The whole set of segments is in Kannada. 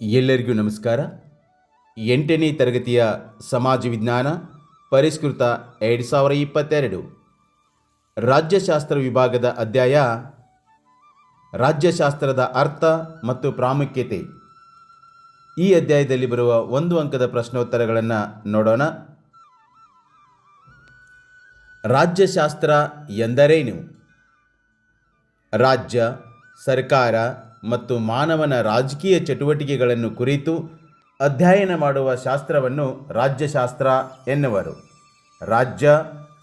ಎಲ್ಲರಿಗೂ ನಮಸ್ಕಾರ. ಎಂಟನೇ ತರಗತಿಯ ಸಮಾಜ ವಿಜ್ಞಾನ ಪರಿಷ್ಕೃತ ಎರಡು ಸಾವಿರ ಇಪ್ಪತ್ತೆರಡು. ರಾಜ್ಯಶಾಸ್ತ್ರ ವಿಭಾಗದ ಅಧ್ಯಾಯ, ರಾಜ್ಯಶಾಸ್ತ್ರದ ಅರ್ಥ ಮತ್ತು ಪ್ರಾಮುಖ್ಯತೆ. ಈ ಅಧ್ಯಾಯದಲ್ಲಿ ಬರುವ ಒಂದು ಅಂಕದ ಪ್ರಶ್ನೋತ್ತರಗಳನ್ನು ನೋಡೋಣ. ರಾಜ್ಯಶಾಸ್ತ್ರ ಎಂದರೇನು? ರಾಜ್ಯ, ಸರ್ಕಾರ ಮತ್ತು ಮಾನವನ ರಾಜಕೀಯ ಚಟುವಟಿಕೆಗಳನ್ನು ಕುರಿತು ಅಧ್ಯಯನ ಮಾಡುವ ಶಾಸ್ತ್ರವನ್ನು ರಾಜ್ಯಶಾಸ್ತ್ರ ಎನ್ನುವರು. ರಾಜ್ಯ,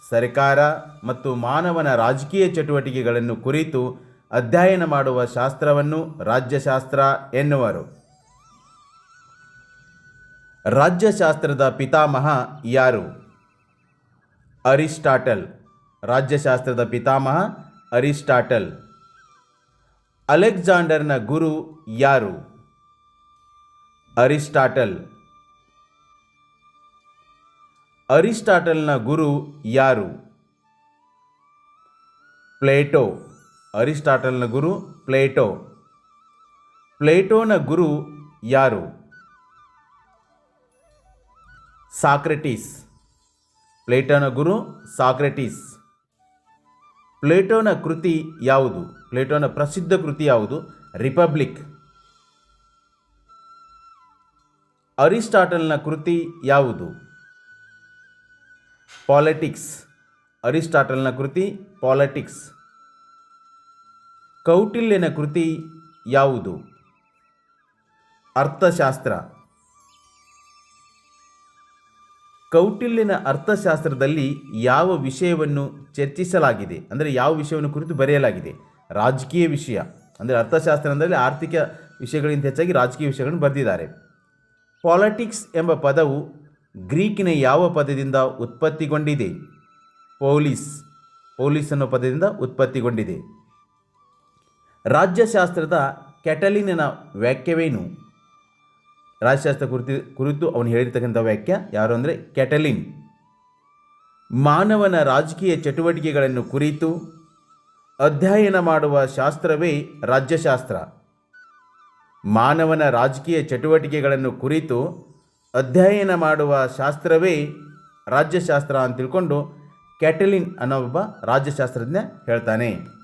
ಸರ್ಕಾರ ಮತ್ತು ಮಾನವನ ರಾಜಕೀಯ ಚಟುವಟಿಕೆಗಳನ್ನು ಕುರಿತು ಅಧ್ಯಯನ ಮಾಡುವ ಶಾಸ್ತ್ರವನ್ನು ರಾಜ್ಯಶಾಸ್ತ್ರ ಎನ್ನುವರು. ರಾಜ್ಯಶಾಸ್ತ್ರದ ಪಿತಾಮಹ ಯಾರು? ಅರಿಸ್ಟಾಟಲ್. ರಾಜ್ಯಶಾಸ್ತ್ರದ ಪಿತಾಮಹ ಅರಿಸ್ಟಾಟಲ್. ಅಲೆಕ್ಸಾಂಡರ್ನ ಗುರು ಯಾರು ಅರಿಸ್ಟಾಟಲ್ ಅರಿಸ್ಟಾಟಲ್ನ ಗುರು ಯಾರು ಪ್ಲೇಟೋ ಅರಿಸ್ಟಾಟಲ್ನ ಗುರು ಪ್ಲೇಟೋ ಪ್ಲೇಟೋನ ಗುರು ಯಾರು ಸಾಕ್ರೆಟಿಸ್ ಪ್ಲೇಟೋನ ಗುರು ಸಾಕ್ರೆಟಿಸ್ ಪ್ಲೇಟೋನ ಕೃತಿ ಯಾವುದು? ಪ್ಲೇಟೋನ ಪ್ರಸಿದ್ಧ ಕೃತಿ ಯಾವುದು? ರಿಪಬ್ಲಿಕ್. ಅರಿಸ್ಟಾಟಲ್ನ ಕೃತಿ ಯಾವುದು? ಪಾಲಿಟಿಕ್ಸ್. ಅರಿಸ್ಟಾಟಲ್ನ ಕೃತಿ ಪಾಲಿಟಿಕ್ಸ್. ಕೌಟಿಲ್ಯನ ಕೃತಿ ಯಾವುದು? ಅರ್ಥಶಾಸ್ತ್ರ. ಕೌಟಿಲ್ಯನ ಅರ್ಥಶಾಸ್ತ್ರದಲ್ಲಿ ಯಾವ ವಿಷಯವನ್ನು ಚರ್ಚಿಸಲಾಗಿದೆ? ಅಂದರೆ ಯಾವ ವಿಷಯವನ್ನು ಕುರಿತು ಬರೆಯಲಾಗಿದೆ? ರಾಜಕೀಯ ವಿಷಯ. ಅಂದರೆ ಅರ್ಥಶಾಸ್ತ್ರ ಅಂದರೆ ಆರ್ಥಿಕ ವಿಷಯಗಳಿಗಿಂತ ಹೆಚ್ಚಾಗಿ ರಾಜಕೀಯ ವಿಷಯಗಳನ್ನು ಬರೆದಿದ್ದಾರೆ. ಪಾಲಿಟಿಕ್ಸ್ ಎಂಬ ಪದವು ಗ್ರೀಕಿನ ಯಾವ ಪದದಿಂದ ಉತ್ಪತ್ತಿಗೊಂಡಿದೆ? ಪೋಲಿಸ್. ಪೊಲೀಸ್ ಅನ್ನೋ ಪದದಿಂದ ಉತ್ಪತ್ತಿಗೊಂಡಿದೆ. ರಾಜ್ಯಶಾಸ್ತ್ರದ ಕ್ಯಾಟಲಿನನ ವ್ಯಾಖ್ಯವೇನು? ರಾಜ್ಯಶಾಸ್ತ್ರ ಕುರಿತು ಕುರಿತು ಅವನು ಹೇಳಿರ್ತಕ್ಕಂಥ ವ್ಯಾಖ್ಯ ಯಾರು ಅಂದರೆ ಕ್ಯಾಟಲಿನ್. ಮಾನವನ ರಾಜಕೀಯ ಚಟುವಟಿಕೆಗಳನ್ನು ಕುರಿತು ಅಧ್ಯಯನ ಮಾಡುವ ಶಾಸ್ತ್ರವೇ ರಾಜ್ಯಶಾಸ್ತ್ರ. ಮಾನವನ ರಾಜಕೀಯ ಚಟುವಟಿಕೆಗಳನ್ನು ಕುರಿತು ಅಧ್ಯಯನ ಮಾಡುವ ಶಾಸ್ತ್ರವೇ ರಾಜ್ಯಶಾಸ್ತ್ರ ಅಂತ ತಿಳ್ಕೊಂಡು ಕ್ಯಾಟಲಿನ್ ಅನ್ನೋ ಒಬ್ಬ ರಾಜ್ಯಶಾಸ್ತ್ರಜ್ಞ ಹೇಳ್ತಾನೆ.